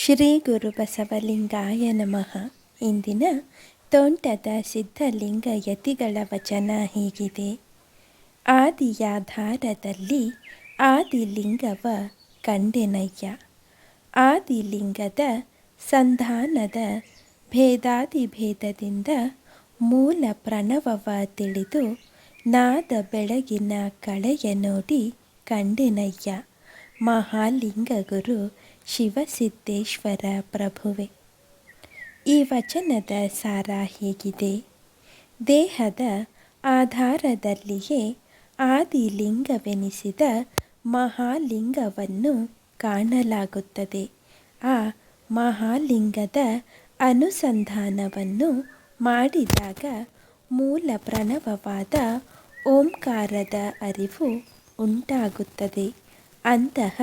ಶ್ರೀ ಗುರು ಬಸವಲಿಂಗಾಯ ನಮಃ. ಇಂದಿನ ತೋಂಟದ ಸಿದ್ಧಲಿಂಗ ಯತಿಗಳ ವಚನ ಹೀಗಿದೆ. ಆದಿಯಾಧಾರದಲ್ಲಿ ಆದಿಲಿಂಗವ ಕಂಡೆನಯ್ಯ. ಆದಿಲಿಂಗದ ಸಂಧಾನದ ಭೇದಾದಿಭೇದದಿಂದ ಮೂಲ ಪ್ರಣವವ ತಿಳಿದು ನಾದ ಬೆಳಗಿನ ಕಳೆಯ ನೋಡಿ ಕಂಡೆನಯ್ಯ. ಮಹಾಲಿಂಗ ಗುರು ಶಿವಸಿದ್ದೇಶ್ವರ ಪ್ರಭುವೆ. ಈ ವಚನದ ಸಾರ ಹೀಗಿದೆ? ದೇಹದ ಆಧಾರದಲ್ಲಿಯೇ ಆದಿಲಿಂಗವೆನಿಸಿದ ಮಹಾಲಿಂಗವನ್ನು ಕಾಣಲಾಗುತ್ತದೆ. ಆ ಮಹಾಲಿಂಗದ ಅನುಸಂಧಾನವನ್ನು ಮಾಡಿದಾಗ ಮೂಲ ಪ್ರಣವವಾದ ಓಂಕಾರದ ಅರಿವು ಉಂಟಾಗುತ್ತದೆ. ಅಂತಹ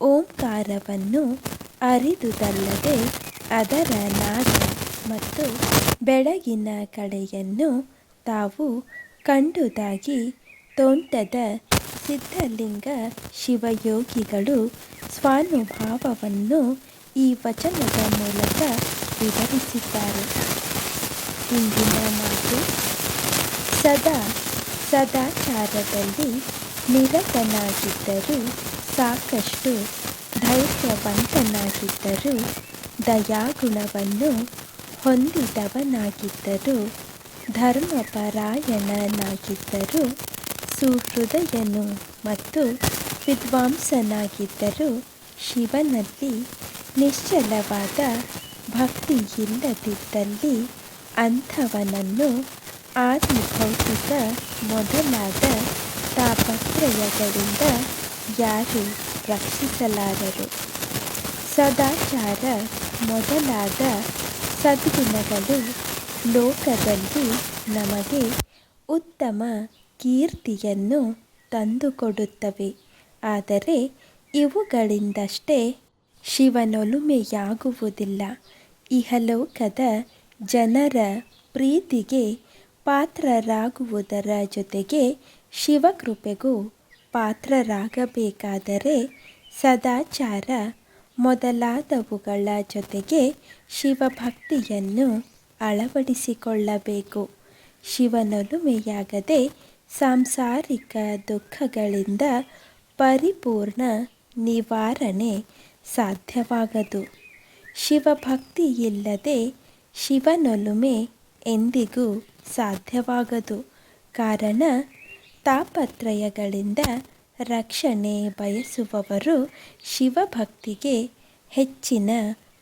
ಓಂಕಾರವನ್ನು ಅರಿದುದಲ್ಲದೆ ಅದರ ನಾದ ಮತ್ತು ಬೆಳಗಿನ ಕಡೆಯನ್ನು ತಾವು ಕಂಡುದಾಗಿ ತೋಂಟದ ಸಿದ್ಧಲಿಂಗ ಶಿವಯೋಗಿಗಳು ಸ್ವಾನುಭಾವವನ್ನು ಈ ವಚನದ ಮೂಲಕ ವಿವರಿಸಿದ್ದಾರೆ. ಇಂದಿನ ಮಾತು ಸದಾ ಸದಾಚಾರದಲ್ಲಿ ನಿರತನಾಗಿದ್ದರೂ ಸಾಕಷ್ಟು ಧೈರ್ಯವಂತನಾಗಿದ್ದರು ದಯಾಗುಣವನ್ನು ಹೊಂದಿದವನಾಗಿದ್ದರು, ಧರ್ಮಪರಾಯಣನಾಗಿದ್ದರು, ಸುಹೃದಯನು ಮತ್ತು ವಿದ್ವಾಂಸನಾಗಿದ್ದರು, ಶಿವನಲ್ಲಿ ನಿಶ್ಚಲವಾದ ಭಕ್ತಿ ಇಲ್ಲದಿದ್ದಲ್ಲಿ ಅಂಥವನನ್ನು ಆದಿಭೌತಿಕ ಮೊದಲಾದ ತಾಪತ್ರಯಗಳಿಂದ ಯಾರು ರಕ್ಷಿಸಲಾರರು? ಸದಾಚಾರ ಮೊದಲಾದ ಸದ್ಗುಣಗಳು ಲೋಕದಲ್ಲಿ ನಮಗೆ ಉತ್ತಮ ಕೀರ್ತಿಯನ್ನು ತಂದುಕೊಡುತ್ತವೆ. ಆದರೆ ಇವುಗಳಿಂದಷ್ಟೇ ಶಿವನೊಲುಮೆಯಾಗುವುದಿಲ್ಲ. ಇಹಲೋಕದ ಜನರ ಪ್ರೀತಿಗೆ ಪಾತ್ರರಾಗುವುದರ ಜೊತೆಗೆ ಶಿವಕೃಪೆಗೂ ಪಾತ್ರರಾಗಬೇಕಾದರೆ ಸದಾಚಾರ ಮೊದಲಾದವುಗಳ ಜೊತೆಗೆ ಶಿವಭಕ್ತಿಯನ್ನು ಅಳವಡಿಸಿಕೊಳ್ಳಬೇಕು. ಶಿವನೊಲುಮೆಯಾಗದೆ ಸಾಂಸಾರಿಕ ದುಃಖಗಳಿಂದ ಪರಿಪೂರ್ಣ ನಿವಾರಣೆ ಸಾಧ್ಯವಾಗದು. ಶಿವಭಕ್ತಿಯಿಲ್ಲದೆ ಶಿವನೊಲುಮೆ ಎಂದಿಗೂ ಸಾಧ್ಯವಾಗದು. ಕಾರಣ ತಾಪತ್ರಯಗಳಿಂದ ರಕ್ಷಣೆ ಬಯಸುವವರು ಶಿವಭಕ್ತಿಗೆ ಹೆಚ್ಚಿನ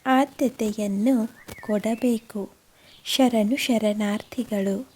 ಆದ್ಯತೆಯನ್ನು ಕೊಡಬೇಕು. ಶರಣು ಶರಣಾರ್ಥಿಗಳು